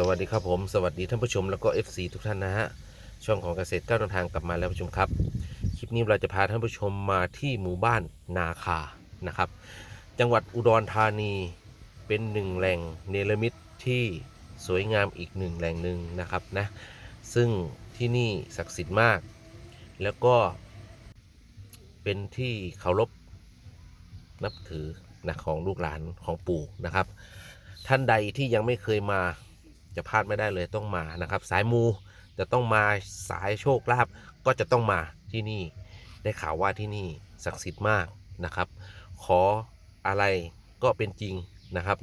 สวัสดีครับผม สวัสดีท่านผู้ชมแล้วก็ FC ทุกท่านนะฮะ ช่องของเกษตรก้าวทางกลับมาแล้วผู้ชมครับ คลิปนี้เราจะพาท่านผู้ชมมาที่หมู่บ้านนาคานะครับ จังหวัดอุดรธานีเป็นหนึ่งแหล่งเนรมิตที่สวยงามอีกหนึ่งแหล่งหนึ่งนะครับนะซึ่งที่นี่ศักดิ์สิทธิ์มาก แล้วก็เป็นที่เคารพนับถือนะของลูกหลานของปู่นะครับ ท่านใดที่ยังไม่เคยมา จะพลาดไม่ได้เลยต้องมานะครับ สายมูจะต้องมาสายโชคลาภก็จะต้องมาที่นี่ ได้ข่าวว่าที่นี่ศักดิ์สิทธิ์มากนะครับ ขออะไรก็เป็นจริงนะครับ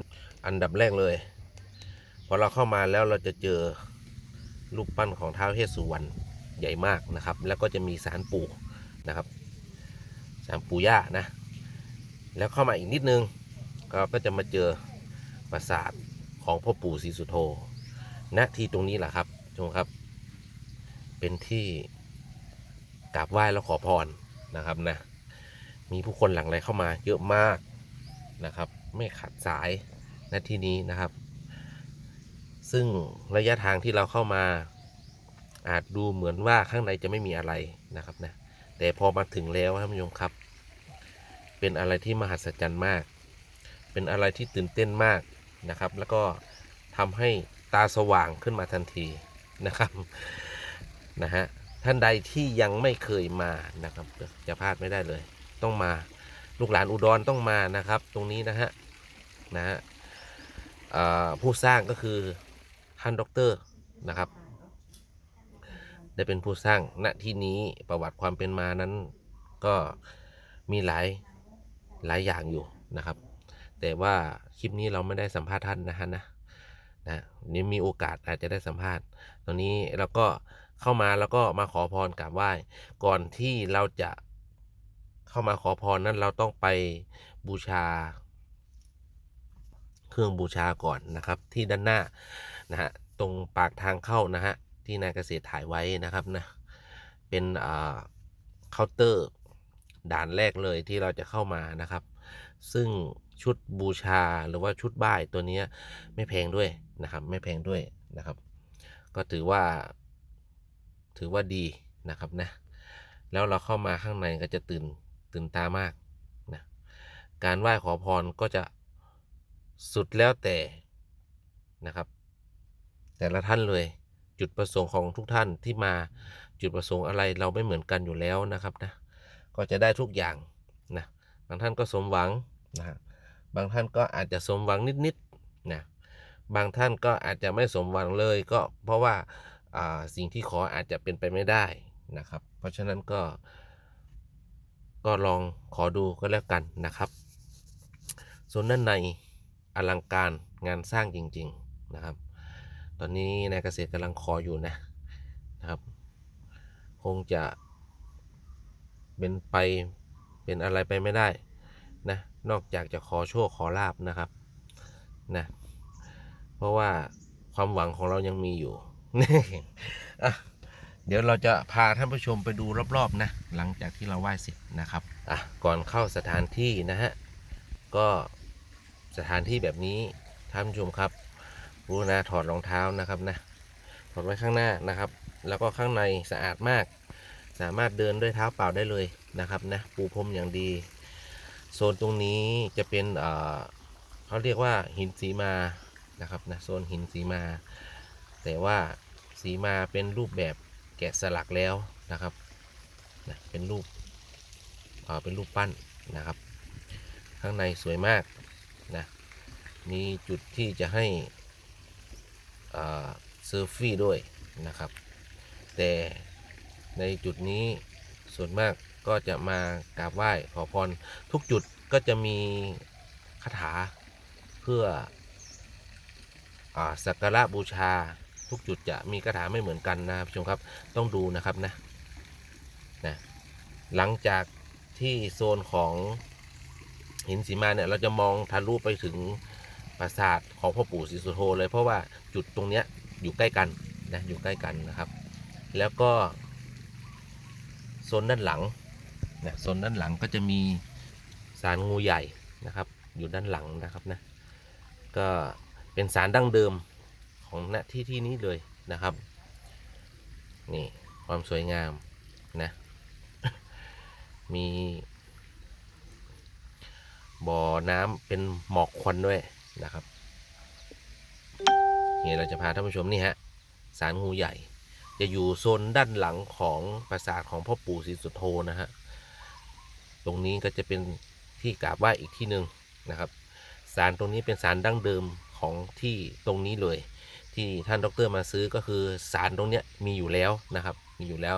อันดับแรกเลย พอเราเข้ามาแล้วเราจะเจอรูปปั้นของท้าวเวสสุวรรณใหญ่มากนะครับ แล้วก็จะมีสารปู่นะครับสารปู่ย่านะ แล้วเข้ามาอีกนิดนึง ก็จะมาเจอปราสาทของพ่อปู่ศรีสุโธ ณที่ตรงนี้แหละครับชมครับ เป็นที่กราบไหว้แล้วขอพรนะครับนะมีผู้คนหลั่งไหลเข้ามาเยอะมากนะครับ ไม่ขาดสายณที่นี้นะครับ ซึ่งระยะทางที่เราเข้ามา อาจดูเหมือนว่าข้างในจะไม่มีอะไรนะครับนะแต่พอมาถึงแล้วท่านผู้ชมครับ เป็นอะไรที่มหัศจรรย์มาก เป็นอะไรที่ตื่นเต้นมากนะครับ แล้วก็ทำให้ ตาสว่างขึ้นมาทันทีนะครับนะฮะท่านใดที่ยังไม่เคยมานะครับจะพลาดไม่ได้เลย ต้องมาลูกหลานอุดรต้องมานะครับ ตรงนี้นะฮะนะฮะผู้สร้างก็คือท่านด็อกเตอร์นะครับ ได้เป็นผู้สร้างณที่นี้ประวัติความเป็นมานั้นก็มีหลายหลายอย่างอยู่นะครับ แต่ว่าคลิปนี้เราไม่ได้สัมภาษณ์ท่านนะฮะนะ นะนี่มีโอกาสอาจจะได้สัมภาษณ์ตอนนี้เราก็เข้ามาแล้วก็มาขอพรกราบไหว้ ก่อนที่เราจะเข้ามาขอพรนั้นเราต้องไปบูชา เครื่องบูชาก่อนนะครับ ที่ด้านหน้านะฮะตรงปากทางเข้านะฮะที่นายเกษตรถ่ายไว้นะครับนะเป็นอ่าเคาน์เตอร์ด่านแรกเลยที่เราจะเข้ามานะครับ ซึ่ง ชุดบูชาหรือว่าชุดบ่ายตัวนี้ไม่แพงด้วยนะครับ ไม่แพงด้วยนะครับ ก็ถือว่าถือว่าดีนะครับนะแล้วเราเข้ามาข้างในก็จะตื่นตื่นตามากนะการไหว้ขอพรก็จะสุดแล้วแต่นะครับ แต่ละท่านเลยจุดประสงค์ของทุกท่านที่มาจุดประสงค์อะไรเราไม่เหมือนกันอยู่แล้วนะครับนะก็จะได้ทุกอย่างนะบางท่านก็สมหวังนะฮะบ บางท่านก็อาจจะสมหวังนิดๆนะบางท่านก็อาจจะไม่สมหวังเลยก็เพราะว่าอ่าสิ่งที่ขออาจจะเป็นไปไม่ได้นะครับ เพราะฉะนั้นก็ก็ลองขอดูก็แล้วกันนะครับ ส่วนด้านในอลังการงานสร้างจริง ๆนะครับ ตอนนี้นายเกษตรกำลังขออยู่นะนะครับ คงจะเป็นไปเป็นอะไรไปไม่ได้ นะนอกจากจะขอโชคขอลาบนะครับนะเพราะว่าความหวังของเรายังมีอยู่อะเดี๋ยวเราจะพาท่านผู้ชมไปดูรอบๆนะหลังจากที่เราไหว้เสร็จนะครับอะก่อนเข้าสถานที่นะฮะก็สถานที่แบบนี้ท่านผู้ชมครับรู้นะถอดรองเท้านะครับนะถอดไว้ข้างหน้านะครับ แล้วก็ข้างในสะอาดมาก สามารถเดินด้วยเท้าเปล่าได้เลยนะครับนะปูพรมอย่างดี โซนตรงนี้จะเป็นเขาเรียกว่าหินสีมานะครับนะโซนหินสีมา แต่ว่าสีมาเป็นรูปแบบแกะสลักแล้วนะครับนะเป็นรูปเเป็นรูปปั้นนะครับ ข้างในสวยมากนะมีจุดที่จะให้เอ่อเซอร์ฟี่ด้วยนะครับ แต่ในจุดนี้ส่วนมาก ก็จะมากราบไหว้ขอพร ทุกจุดก็จะมีคาถาเพื่ออสักการะบูชา ทุกจุดจะมีคาถาไม่เหมือนกันนะครับผู้ชมครับต้องดูนะครับนะนะหลังจากที่โซนของหินสีมาเนี่ยเราจะมองทะลุไปถึงปราสาทของพ่อปู่ศรีสุโธเลย เพราะว่าจุดตรงเนี้ยอยู่ใกล้กันนะอยู่ใกล้กันนะครับ แล้วก็โซนด้านหลัง นะโซนด้านหลังก็จะมีสารงูใหญ่นะครับ อยู่ด้านหลังนะครับนะก็เป็นสารดั้งเดิมขของณที่ที่นี้เลยนะครับนี่ความสวยงามนะมีบ่อน้ำเป็นหมอกควันด้วยนะครับนี่เราจะพาท่านผู้ชมนี่ฮะสารงูใหญ่ จะอยู่โซนด้านหลังของปราสาทของพ่อปู่ศรีสุโธนะฮะ ตรงนี้ก็จะเป็นที่กราบไหว้อีกที่หนึ่งนะครับศาลตรงนี้เป็นศาลดั้งเดิมของที่ตรงนี้เลย ที่ท่านดรมาซื้อก็คือศาลตรงเนี้ยมีอยู่แล้วนะครับ มีอยู่แล้ว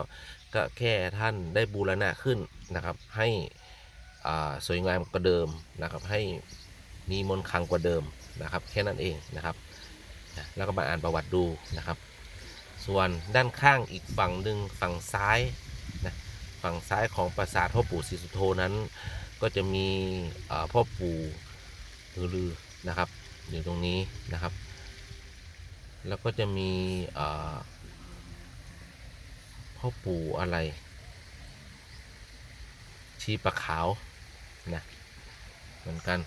ก็แค่ท่านได้บูรณะขึ้นนะครับ ให้สวยงามกว่าเดิมนะครับ ให้มีมนต์ขลังกว่าเดิมนะครับ แค่นั้นเองนะครับแล้วก็มาอ่านประวัติดูนะครับ ส่วนด้านข้างอีกฝั่งหนึ่งฝั่งซ้าย ฝั่งซ้ายของปราสาทพ่อปู่ศรีสุโธนั้น ก็จะมีพ่อปู่หือรือนะครับ อยู่ตรงนี้นะครับ แล้วก็จะมีพ่อปู่อะไร ชีปะขาวนะเหมือนกัน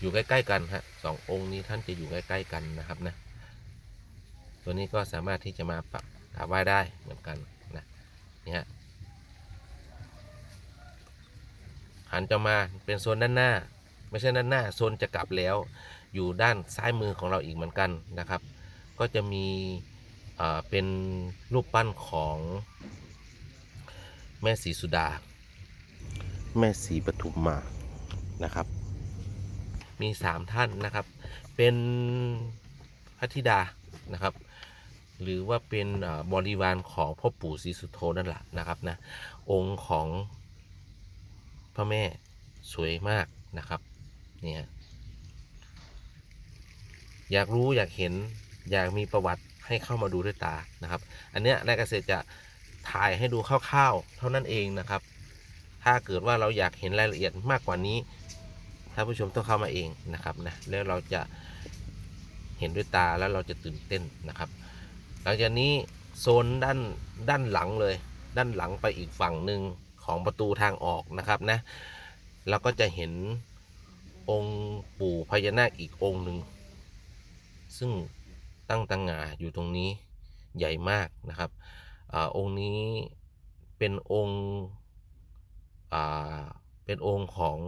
อยู่ใกล้ ๆ กันฮะสององค์นี้ท่านจะอยู่ใกล้ ๆ กันนะครับนะตัวนี้ก็สามารถที่จะมาปรับกราบไหว้ได้เหมือนกันนะนี่ฮะ หันจะมาเป็นโซนด้านหน้า ไม่ใช่ด้านหน้าโซนจะกลับแล้ว อยู่ด้านซ้ายมือของเราอีกเหมือนกันนะครับ ก็จะมีเอ่อเป็นรูปปั้นของแม่ศรีสุดา แม่ศรีปทุมมานะครับ มีสามท่านนะครับ เป็นพระธิดานะครับ หรือว่าเป็นเอ่อบริวารของพ่อปู่ศรีสุโธนั่นแหละนะครับนะองค์ของ พระแม่สวยมากนะครับเนี่ยอยากรู้อยากเห็นอยากมีประวัติให้เข้ามาดูด้วยตานะครับ อันเนี้ยนายเกษตรจะถ่ายให้ดูคร่าวๆเท่านั้นเองนะครับ ถ้าเกิดว่าเราอยากเห็นรายละเอียดมากกว่านี้ท่านผู้ชมต้องเข้ามาเองนะครับนะแล้วเราจะเห็นด้วยตาแล้วเราจะตื่นเต้นนะครับ หลังจากนี้โซนด้านด้านหลังเลย ด้านหลังไปอีกฝั่งหนึ่ง ของประตูทางออกนะครับนะเราก็จะเห็นองค์ปู่พญานาคอีกองค์หนึ่ง ซึ่งตั้งตังงาอยู่ตรงนี้ใหญ่มากนะครับอองค์นี้เป็นองค์เป็นองค์ของ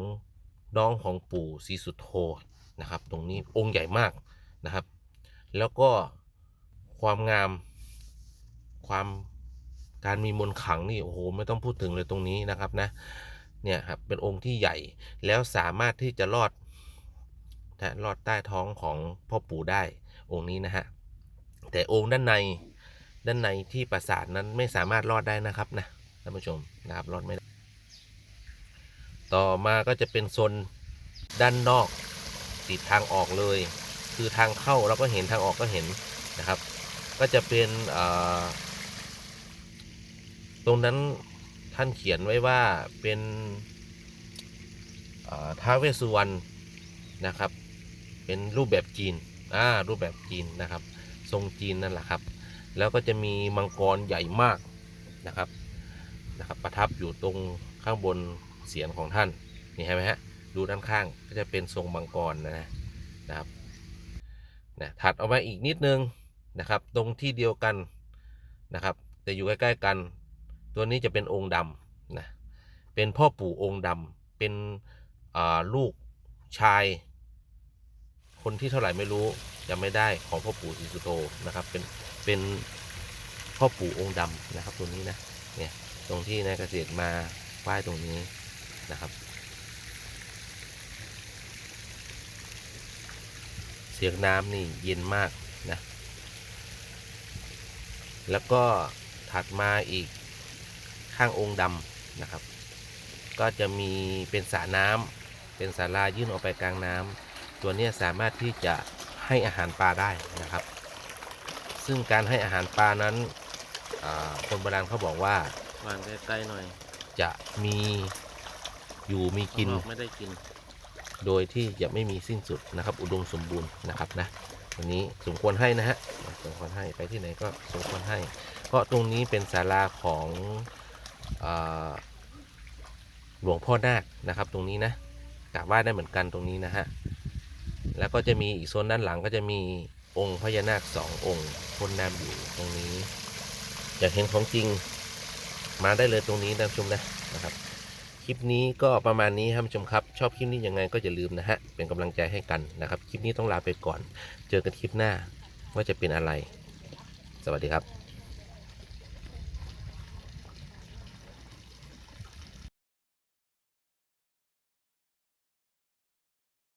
น้องของปู่ศรีสุโธนะครับ ตรงนี้องค์ใหญ่มากนะครับ แล้วก็ความงามความ การมีมนขังนี่โอ้โหไม่ต้องพูดถึงเลยตรงนี้นะครับนะเนี่ยครับเป็นองค์ที่ใหญ่แล้วสามารถที่จะรอดนะรอดใต้ท้องของพ่อปู่ได้องค์นี้นะฮะแต่องค์ด้านในด้านในที่ปราสาทนั้นไม่สามารถรอดได้นะครับนะท่านผู้ชมนะครับรอดไม่ได้ ต่อมาก็จะเป็นโซนด้านนอกติดทางออกเลย คือทางเข้าเราก็เห็นทางออกก็เห็นนะครับ ก็จะเป็นอ่อ ตรงนั้นท่านเขียนไว้ว่าเป็นท้าเวสสุวรรณนะครับ เป็นรูปแบบจีนอ่ารูปแบบจีนนะครับ ทรงจีนนั่นแหละครับ แล้วก็จะมีมังกรใหญ่มากนะครับนะครับ ประทับอยู่ตรงข้างบนเสียนของท่านนี่เห็นไหมฮะดูด้านข้างก็จะเป็นทรงมังกรนะนะครับนะถัดออกมาอีกนิดนึงนะครับ ตรงที่เดียวกันนะครับ แต่อยู่ใกล้ๆกัน ตัวนี้จะเป็นองค์ดำนะเป็นพ่อปู่องค์ดำเป็นลูกชาย คนที่เท่าไหร่ไม่รู้จำไม่ได้ของพ่อปู่ศรีสุโธนะครับ เป็นเป็นพ่อปู่องค์ดำนะครับ ตัวนี้นะเนี่ยตรงที่นายเกษตรมาป้ายตรงนี้นะครับ เสียงน้ำนี่เย็นมากนะแล้วก็ถัดมาอีก ข้างองค์ดำนะครับ ก็จะมีเป็นสระน้ำเป็นศาลายื่นออกไปกลางน้ำตัวเนี้ยสามารถที่จะให้อาหารปลาได้นะครับ ซึ่งการให้อาหารปลานั้นอ่าคนโบราณเขาบอกว่าวางใกล้ๆหน่อย จะมีอยู่มีกินข้างอกไม่ได้กิน โดยที่จะไม่มีสิ้นสุดนะครับ อุดมสมบูรณ์นะครับนะวันนี้สมควรให้นะฮะสมควรให้ไปที่ไหนก็สมควรให้ เพราะตรงนี้เป็นศาลาของอา หลวงพ่อนาคนะครับ ตรงนี้นะกราบไหว้ได้เหมือนกันตรงนี้นะฮะแล้วก็จะมีอีกโซนด้านหลังก็จะมีองค์พญานาคสององค์พ่นน้ำอยู่ตรงนี้อยากเห็นของจริงมาได้เลยตรงนี้นะชมนะนะครับ คลิปนี้ก็ประมาณนี้ครับท่านผู้ชมครับ ชอบคลิปนี้ยังไงก็อย่าลืมนะฮะเป็นกำลังใจให้กันนะครับ คลิปนี้ต้องลาไปก่อน เจอกันคลิปหน้าว่าจะเป็นอะไร สวัสดีครับ